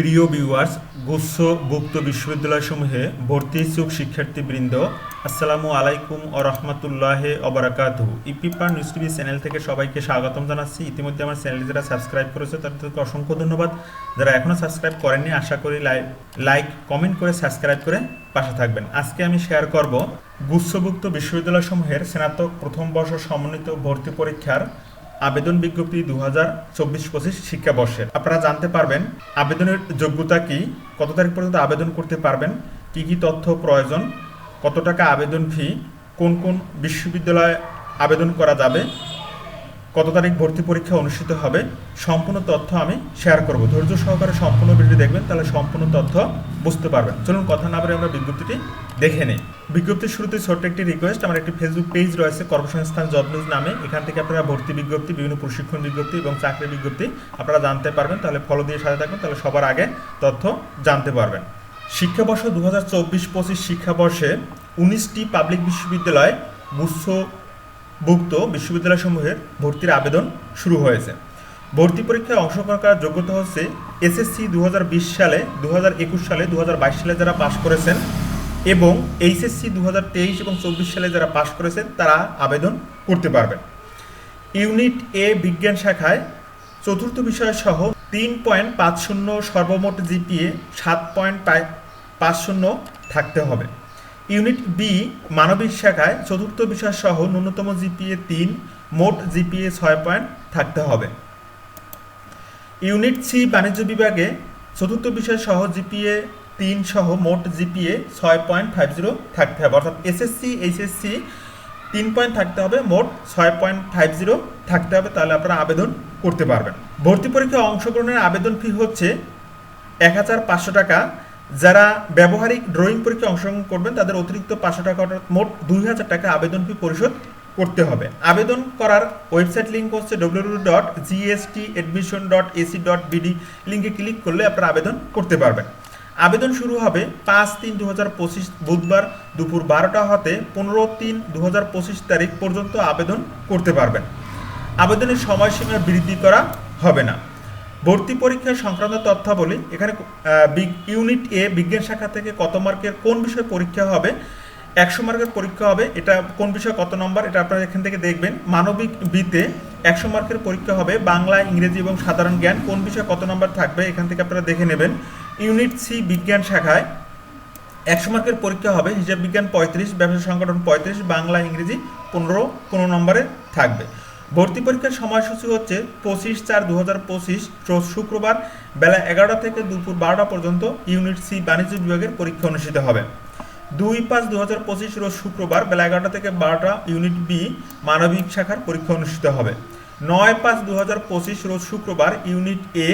প্রিয় ভিউয়ার্স গুচ্ছভুক্ত বিশ্ববিদ্যালয়সমূহে ভর্তি ইচ্ছুক শিক্ষার্থীবৃন্দ, আসসালামু আলাইকুম ও রহমতুল্লাহ অবরাকাতু ইপিপার নিউজ টিভি চ্যানেল থেকে সবাইকে স্বাগতম জানাচ্ছি। ইতিমধ্যে আমার চ্যানেল যারা সাবস্ক্রাইব করেছে তাদেরকে অসংখ্য ধন্যবাদ। যারা এখনও সাবস্ক্রাইব করেননি, আশা করি লাইক কমেন্ট করে সাবস্ক্রাইব করে পাশে থাকবেন। আজকে আমি শেয়ার করব গুচ্ছভুক্ত বিশ্ববিদ্যালয়সমূহের স্নাতক প্রথম বর্ষ সমন্বিত ভর্তি পরীক্ষার আবেদন বিজ্ঞপ্তি দু হাজার চব্বিশ পঁচিশ শিক্ষাবর্ষের। আপনারা জানতে পারবেন আবেদনের যোগ্যতা কি, কত তারিখ পর্যন্ত আবেদন করতে পারবেন, কি কি তথ্য প্রয়োজন, কত টাকা আবেদন ফি, কোন কোন বিশ্ববিদ্যালয়ে আবেদন করা যাবে, কত তারিখ ভর্তি পরীক্ষা অনুষ্ঠিত হবে, সম্পূর্ণ তথ্য আমি শেয়ার করব। ধৈর্য সহকারে সম্পূর্ণ ভিডিও দেখবেন, তাহলে সম্পূর্ণ তথ্য বুঝতে পারবেন। চলুন কথা না বলে আমরা বিজ্ঞপ্তিটি দেখে নিই। বিজ্ঞপ্তির শুরুতে ছোট্ট একটি রিকোয়েস্ট আমার একটি ফেসবুক পেজ রয়েছে, কর্মসংস্থান জব নিউজ নামে। এখান থেকে আপনারা ভর্তি বিজ্ঞপ্তি, বিভিন্ন প্রশিক্ষণ বিজ্ঞপ্তি এবং চাকরি বিজ্ঞপ্তি আপনারা জানতে পারবেন। তাহলে ফলো দিয়ে সাথে থাকবেন তাহলে সবার আগে তথ্য জানতে পারবেন। শিক্ষাবর্ষ দু হাজার চব্বিশ পঁচিশ শিক্ষাবর্ষে উনিশটি পাবলিক বিশ্ববিদ্যালয় গুচ্ছ ভুক্ত বিশ্ববিদ্যালয়সমূহের ভর্তির আবেদন শুরু হয়েছে। ভর্তি পরীক্ষায় অংশগ্রহণ করার যোগ্যতা হচ্ছে এসএসসি দু হাজার বিশ সালে দু হাজার একুশ সালে দু হাজার বাইশ সালে যারা পাশ করেছেন এবং এইচএসসি দু হাজার তেইশ এবং চব্বিশ সালে যারা পাশ করেছেন, তারা আবেদন করতে পারবেন। ইউনিট এ বিজ্ঞান শাখায় চতুর্থ বিষয় সহ তিন পয়েন্ট পাঁচ শূন্য সর্বমোট জিপিএ সাত পয়েন্ট পাঁচ শূন্য থাকতে হবে। ইউনিট বি মানবিক শাখায় চতুর্থ বিষয় সহ ন্যূনতম জিপিএ তিন, মোট জিপিএ ছয় পয়েন্ট থাকতে হবে। ইউনিট সি বাণিজ্য বিভাগে চতুর্থ বিষয় সহ জিপিএ তিন সহ মোট জিপিএ ছয় পয়েন্ট ফাইভ জিরো থাকতে হবে। অর্থাৎ এসএসসি, এইচএসসি তিন পয়েন্ট থাকতে হবে, মোট ছয় পয়েন্ট ফাইভ জিরো থাকতে হবে। তাহলে আপনারা আবেদন করতে পারবেন। ভর্তি পরীক্ষায় অংশগ্রহণের আবেদন ফি হচ্ছে এক হাজার পাঁচশো টাকা। যারা ব্যবহারিক ড্রয়িং পরীক্ষায় অংশগ্রহণ করবেন, তাদের অতিরিক্ত পাঁচশো টাকা মোট দুই হাজার টাকা আবেদন ফি পরিশোধ করতে হবে। আবেদন করার ওয়েবসাইট লিঙ্ক হচ্ছে W dot GST admission dot AC dot BD লিঙ্কে ক্লিক করলে আপনারা আবেদন করতে পারবেন। আবেদন শুরু হবে পাঁচ তিন দু বুধবার দুপুর বারোটা হতে পনেরো তিন দু তারিখ পর্যন্ত আবেদন করতে পারবেন। আবেদনের সময়সীমা বৃদ্ধি করা হবে না। ভর্তি পরীক্ষা সংক্রান্ত তথ্যাবলী, এখানে ইউনিট এ, বিজ্ঞান শাখা থেকে কত মার্কের কোন বিষয়ে পরীক্ষা হবে, একশো মার্কের পরীক্ষা হবে, এটা কোন বিষয়ে কত নম্বর, এটা আপনারা এখান থেকে দেখবেন। মানবিক বিতে একশো মার্কের পরীক্ষা হবে, বাংলা, ইংরেজি এবং সাধারণ জ্ঞান কোন বিষয়ে কত নম্বর থাকবে, এখান থেকে আপনারা দেখে নেবেন। ইউনিট সি বিজ্ঞান শাখায় একশো মার্কের পরীক্ষা হবে, হিসাব বিজ্ঞান পঁয়ত্রিশ, ব্যবসা সংগঠন পঁয়ত্রিশ, বাংলা, ইংরেজি পনেরো পনেরো নম্বরে থাকবে। ভর্তি পরীক্ষার সময়সূচি হচ্ছে পঁচিশ চার দু হাজার পঁচিশ শুক্রবার বেলা এগারোটা থেকে দুপুর বারোটা পর্যন্ত ইউনিট সি বাণিজ্য বিভাগের পরীক্ষা অনুষ্ঠিত হবে। দুই পাঁচ দু হাজার পঁচিশ, রোজ শুক্রবার বেলা এগারোটা থেকে বারোটা ইউনিট বি মানবিক শাখার পরীক্ষা অনুষ্ঠিত হবে। নয় পাঁচ দু হাজার পঁচিশ, রোজ শুক্রবার ইউনিট এ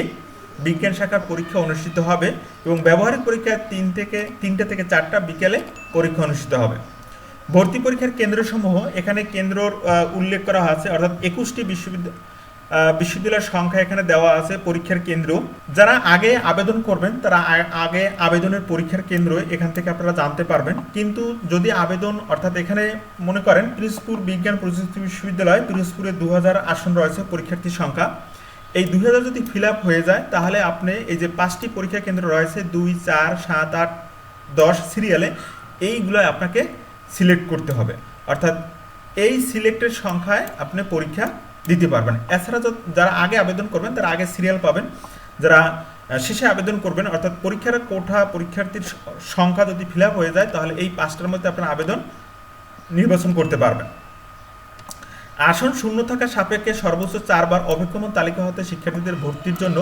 বিজ্ঞান শাখার পরীক্ষা অনুষ্ঠিত হবে এবং ব্যবহারিক পরীক্ষা তিন থেকে, তিনটা থেকে চারটা বিকেলে পরীক্ষা অনুষ্ঠিত হবে। ভর্তি পরীক্ষার কেন্দ্রসমূহ এখানে কেন্দ্রর উল্লেখ করা আছে, অর্থাৎ একুশটি বিশ্ববিদ্যালয় বিশ্ববিদ্যালয়ের সংখ্যা এখানে দেওয়া আছে পরীক্ষার কেন্দ্র। যারা আগে আবেদন করবেন, তারা আগে আবেদনের পরীক্ষার কেন্দ্র এখান থেকে আপনারা জানতে পারবেন। কিন্তু যদি আবেদন, অর্থাৎ এখানে মনে করেন, পিরোজপুর বিজ্ঞান প্রযুক্তি বিশ্ববিদ্যালয়, পিরোজপুরে দু হাজার আসন রয়েছে পরীক্ষার্থীর সংখ্যা। এই দুই হাজার যদি ফিল আপ হয়ে যায়, তাহলে আপনি এই যে পাঁচটি পরীক্ষা কেন্দ্র রয়েছে, দুই, চার, সাত, আট, দশ সিরিয়ালে এইগুলো আপনাকে সিলেক্ট করতে হবে। অর্থাৎ এই সিলেক্টের সংখ্যায় আপনি পরীক্ষা দিতে পারবেন। এছাড়া যারা আগে আবেদন করবেন, তারা আগে সিরিয়াল পাবেন। যারা শেষে আবেদন করবেন, অর্থাৎ পরীক্ষার কোঠা, পরীক্ষার্থীর সংখ্যা যদি ফিল হয়ে যায়, তাহলে এই পাঁচটার মধ্যে আপনার আবেদন নির্বাচন করতে পারবেন। আসন শূন্য থাকা সাপেক্ষে সর্বোচ্চ চারবার অভিক্রমণ তালিকা হতে শিক্ষার্থীদের ভর্তির জন্য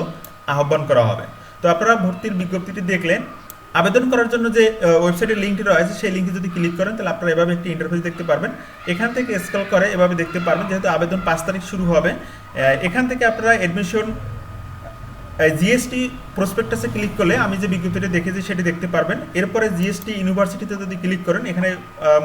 আহ্বান করা হবে। তো আপনারা ভর্তির বিজ্ঞপ্তিটি দেখলেন। আবেদন করার জন্য যে ওয়েবসাইটের লিঙ্কটি রয়েছে, সেই লিঙ্কে যদি ক্লিক করেন, তাহলে আপনারা এভাবে একটি ইন্টারভিউ দেখতে পারবেন। এখান থেকে স্কল করে এভাবে দেখতে পারবেন, যেহেতু আবেদন পাঁচ তারিখ শুরু হবে। এখান থেকে আপনারা অ্যাডমিশন জিএসটি প্রসপেক্টাসে ক্লিক করলে আমি যে বিজ্ঞপ্তিটি দেখেছি সেটি দেখতে পারবেন। এরপরে জিএসটি ইউনিভার্সিটিতে যদি ক্লিক করেন, এখানে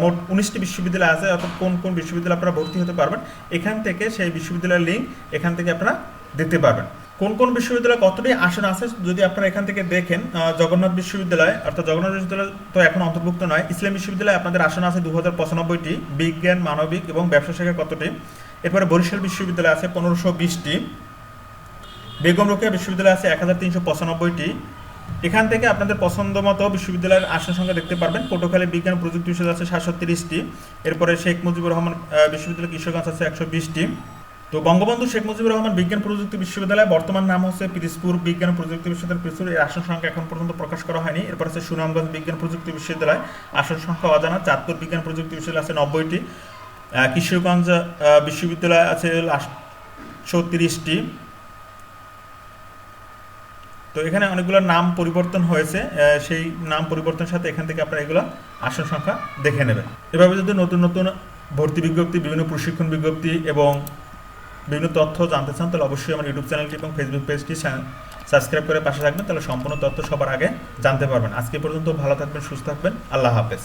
মোট উনিশটি বিশ্ববিদ্যালয় আছে, অর্থাৎ কোন কোন বিশ্ববিদ্যালয় আপনারা ভর্তি হতে পারবেন, এখান থেকে সেই বিশ্ববিদ্যালয়ের লিঙ্ক এখান থেকে আপনারা দেখতে পারবেন। কোন কোন বিশ্ববিদ্যালয় কতটি আসন আছে, যদি আপনারা এখান থেকে দেখেন জগন্নাথ বিশ্ববিদ্যালয়, অর্থাৎ জগন্নাথ বিশ্ববিদ্যালয় তো এখন অন্তর্ভুক্ত নয়, ইসলাম বিশ্ববিদ্যালয়ে আপনাদের আসন আছে দু হাজার পঁচানব্বইটি, বিজ্ঞান, মানবিক এবং ব্যবসা শাখায় কতটি? এরপরে বরিশাল বিশ্ববিদ্যালয় আছে পনেরোশো বিশটি বেগম রোকেয়া বিশ্ববিদ্যালয় আছে এক হাজার তিনশো পঁচানব্বইটি। এখান থেকে আপনাদের পছন্দ মতো বিশ্ববিদ্যালয়ের আসন সংখ্যা দেখতে পারবেন। পটুখালী বিজ্ঞান প্রযুক্তি বিশ্ববিদ্যালয় আছে সাতশো তিরিশটি। এরপরে শেখ মুজিবুর রহমান বিশ্ববিদ্যালয় কিশোরগঞ্জ আছে একশো বিশটি। তো বঙ্গবন্ধু শেখ মুজিবুর রহমান বিজ্ঞান প্রযুক্তি বিশ্ববিদ্যালয়, বর্তমান নাম হচ্ছে পিরিজপুর বিজ্ঞান প্রযুক্তি বিশ্ববিদ্যালয়, পিরিজপুর এর আসন সংখ্যা এখন পর্যন্ত প্রকাশ করা হয়নি। এরপর আছে সুনামগঞ্জ বিজ্ঞান প্রযুক্তি বিশ্ববিদ্যালয়, আসন সংখ্যা অজানা। চাঁদপুর বিজ্ঞান প্রযুক্তি বিশ্ববিদ্যালয় আছে নব্বইটি। কিশোরগঞ্জ বিশ্ববিদ্যালয় আছে আটশো তিরিশটি তো এখানে অনেকগুলো নাম পরিবর্তন হয়েছে সেই নাম পরিবর্তনের সাথে এখান থেকে আপনারা এগুলো আসন সংখ্যা দেখে নেবেন। এভাবে যদি নতুন নতুন ভর্তি বিজ্ঞপ্তি, বিভিন্ন প্রশিক্ষণ বিজ্ঞপ্তি এবং বিভিন্ন তথ্য জানতে চান, তাহলে অবশ্যই আমার ইউটিউব চ্যানেলটি এবং ফেসবুক পেজটি সাবস্ক্রাইব করে পাশে থাকবেন, তাহলে সম্পূর্ণ তথ্য সবার আগে জানতে পারবেন। আজকে পর্যন্ত ভালো থাকবেন, সুস্থ থাকবেন। আল্লাহ হাফেজ।